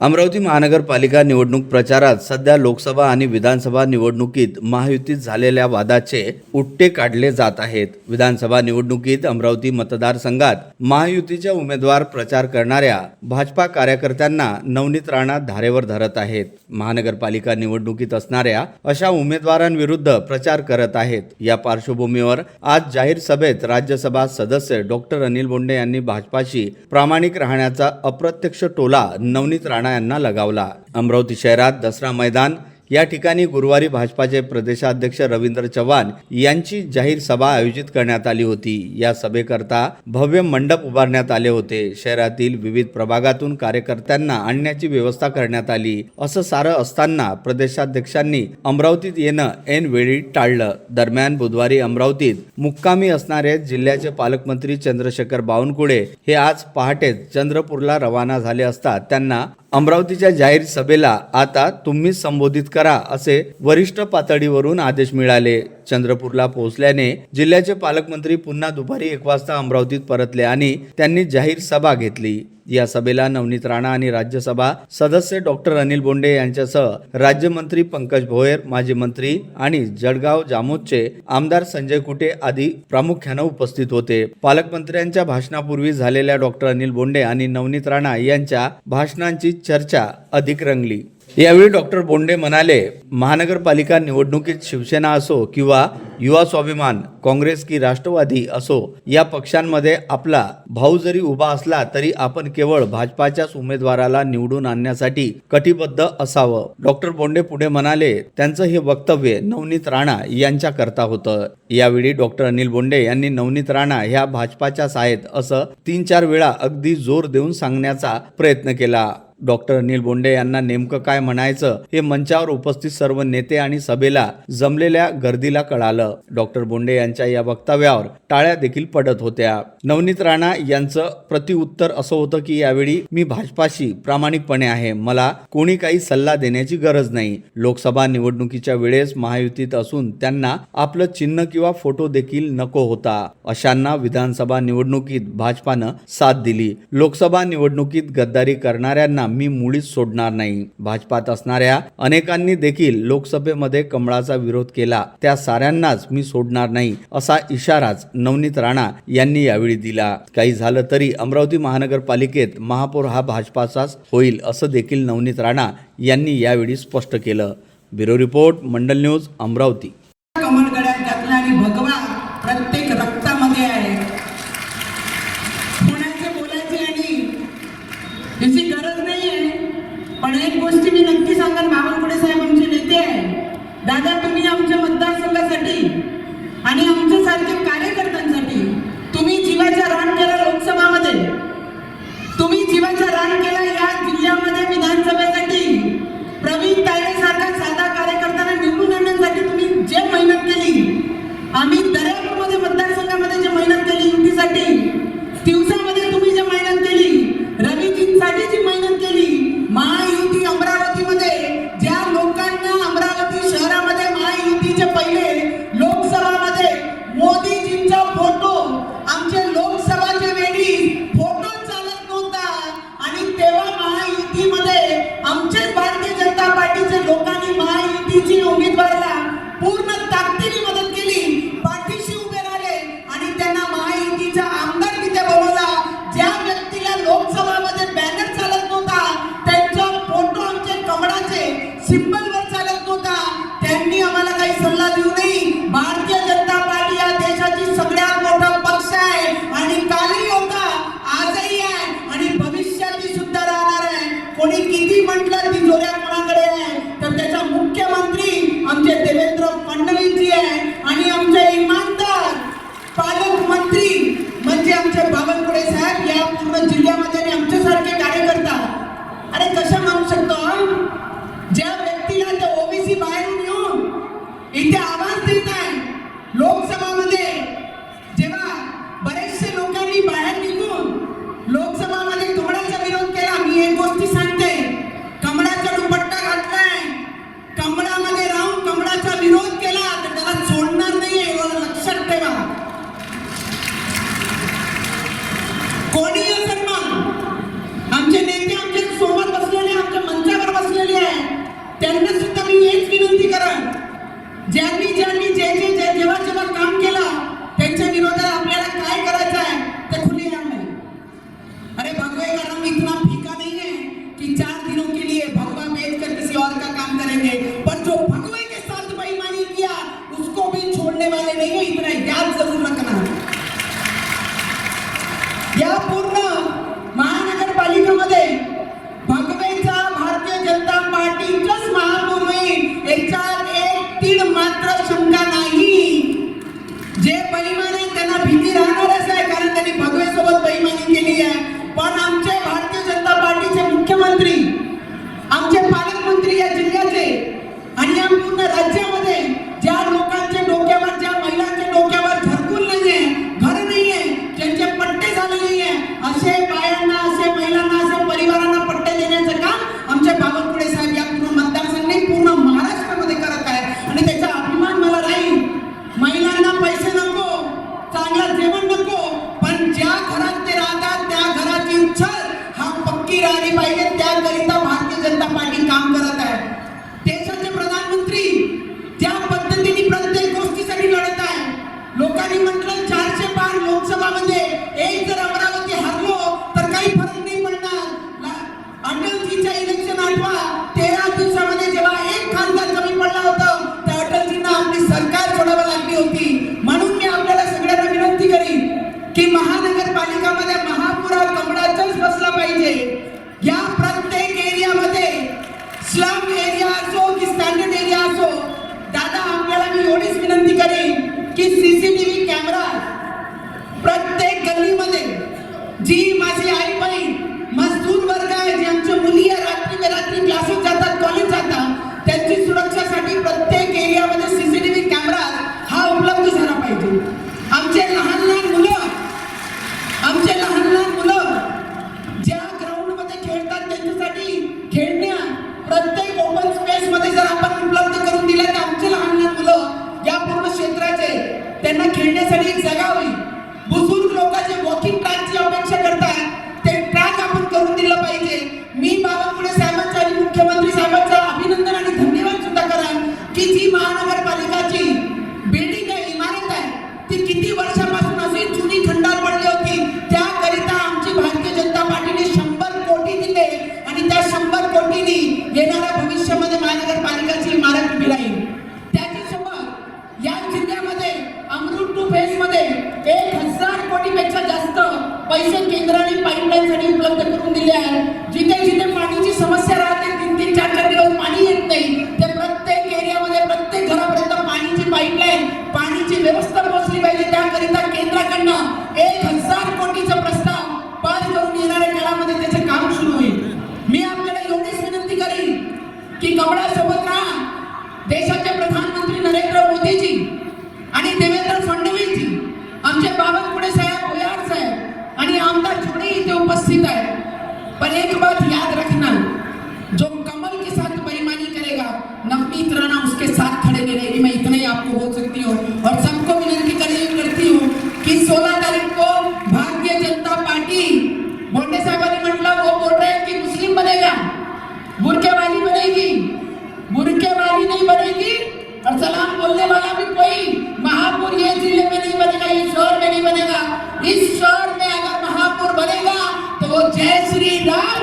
अमरावती महानगरपालिका निवडणूक प्रचारात सध्या लोकसभा आणि विधानसभा निवडणुकीत महायुतीत झालेल्या वादाचे उट्टे काढले जात आहेत. विधानसभा निवडणुकीत अमरावती मतदारसंघात महायुतीच्या उमेदवार प्रचार करणाऱ्या भाजपा कार्यकर्त्यांना नवनीत राणा धारेवर धरत आहेत. महानगरपालिका निवडणुकीत असणाऱ्या अशा उमेदवारांविरुद्ध प्रचार करत आहेत. या पार्श्वभूमीवर आज जाहीर सभेत राज्यसभा सदस्य डॉक्टर अनिल बोंडे यांनी भाजपाशी प्रामाणिक राहण्याचा अप्रत्यक्ष टोला नवनीत राणा यांना लगावला. अमरावती शहरात दसरा मैदान या ठिकाणी गुरुवारी भाजपाचे प्रदेशाध्यक्ष रवींद्र चव्हाण यांची जाहीर सभा आयोजित करण्यात आली होती. या सभेकरता भव्य मंडप उभारण्यात आले होते. शहरातील विविध प्रभागातून कार्यकर्त्यांना आणण्याची व्यवस्था करण्यात आली. असं सारं असताना प्रदेशाध्यक्षांनी अमरावतीत येणं ऐन वेळी टाळलं. दरम्यान बुधवारी अमरावतीत मुक्कामी असणारे जिल्ह्याचे पालकमंत्री चंद्रशेखर बावनकुळे हे आज पहाटेच चंद्रपूरला रवाना झाले असता त्यांना अमरावतीच्या जाहीर सभेला आता तुम्हीच संबोधित करा असे वरिष्ठ पातळीवरून आदेश मिळाले. चंद्रपूरला पोहोचल्याने जिल्ह्याचे पालकमंत्री पुन्हा दुपारी एक वाजता अमरावतीत परतले आणि त्यांनी जाहीर सभा घेतली. या सभेला नवनीत राणा आणि राज्यसभा सदस्य डॉक्टर अनिल बोंडे यांच्यासह राज्यमंत्री पंकज भोयर माजी मंत्री आणि जळगाव जामोदचे आमदार संजय कुटे आदी प्रामुख्यानं उपस्थित होते. पालकमंत्र्यांच्या भाषणापूर्वी झालेल्या डॉक्टर अनिल बोंडे आणि नवनीत राणा यांच्या भाषणांची चर्चा अधिक रंगली. यावेळी डॉक्टर बोंडे म्हणाले महानगरपालिका निवडणुकीत शिवसेना असो किंवा युवा स्वाभिमान काँग्रेस की राष्ट्रवादी असो या पक्षांमध्ये आपला भाऊ जरी उभा असला तरी आपण केवळ भाजपाच्याच उमेदवाराला निवडून आणण्यासाठी कटिबद्ध असावं. डॉक्टर बोंडे पुढे म्हणाले त्यांचं हे वक्तव्य नवनीत राणा यांच्या करता होतं. यावेळी डॉक्टर अनिल बोंडे यांनी नवनीत राणा ह्या भाजपाच्याच आहेत असं तीन चार वेळा अगदी जोर देऊन सांगण्याचा प्रयत्न केला. डॉक्टर अनिल बोंडे यांना नेमकं काय म्हणायचं हे मंचावर उपस्थित सर्व नेते आणि सभेला जमलेल्या गर्दीला कळालं. डॉक्टर बोंडे यांच्या या वक्तव्यावर टाळ्या देखील पडत होत्या. नवनीत राणा यांचं प्रतिउत्तर असं होतं की यावेळी मी भाजपाशी प्रामाणिकपणे आहे. मला कोणी काही सल्ला देण्याची गरज नाही. लोकसभा निवडणुकीच्या वेळेस महायुतीत असून त्यांना आपलं चिन्ह किंवा फोटो देखील नको होता. अशांना विधानसभा निवडणुकीत भाजपानं साथ दिली. लोकसभा निवडणुकीत गद्दारी करणाऱ्यांना मी मुळीच सोडणार नाही. भाजपात असणाऱ्या अनेकांनी देखील लोकसभेमध्ये कमळाचा विरोध केला. त्या साऱ्यांनाच मी सोडणार नाही असा इशाराच नवनीत राणा यांनी यावेळी दिला. काही झालं तरी अमरावती महानगरपालिकेत महापौर हा भाजपाचाच होईल असं देखील नवनीत राणा यांनी यावेळी स्पष्ट केलं. Bureau report Mandal news Amravati. घातला आणि भगवा प्रत्येक रक्तामध्ये आहे पुण्याचे बोलायचे आणि याची गरज नाही आहे पण एक गोष्टी मी नक्की सांगाल बावनकुळे साहेब आमचे नेते आहे दादा तुम्ही आमच्या मतदारसंघासाठी आणि आमच्यासारख्या कार्यकर्त्यांसाठी कमळाचे It avanza y. country camera प्रत्येक गल्लीमध्ये जी माझी आई बहीण पैसे केंद्राने पाईपलाईनसाठी उपलब्ध करून दिले आहे जिथे जिथे पाण्याची समस्या राहते तीन तीन चार चार दिवस पाणी येत नाही. ते प्रत्येक एरियामध्ये प्रत्येक घरापर्यंत पाण्याची पाईपलाईन पाण्याची व्यवस्था पोहोचली पाहिजे. त्याकरिता केंद्राकडनं एक हजार कोटीचा प्रस्ताव पास करून येणाऱ्या काळामध्ये त्याचे काम सुरू होईल. मी आपल्याला एवढीच विनंती करेन की कमळासोबत राहा. देशाचे प्रधानमंत्री नरेंद्र मोदीजी आणि देवेंद्र फडणवीसजी आमचे बाबा एक बात याद रखना। जो कमल के साथ बेईमानी करेगा, नवनीत राणा उसके साथ खड़े रहेगी। मैं इतना ही आपको बोल सकती हूँ और सबको विनती करती हूँ कि सोलह Quer se lidar?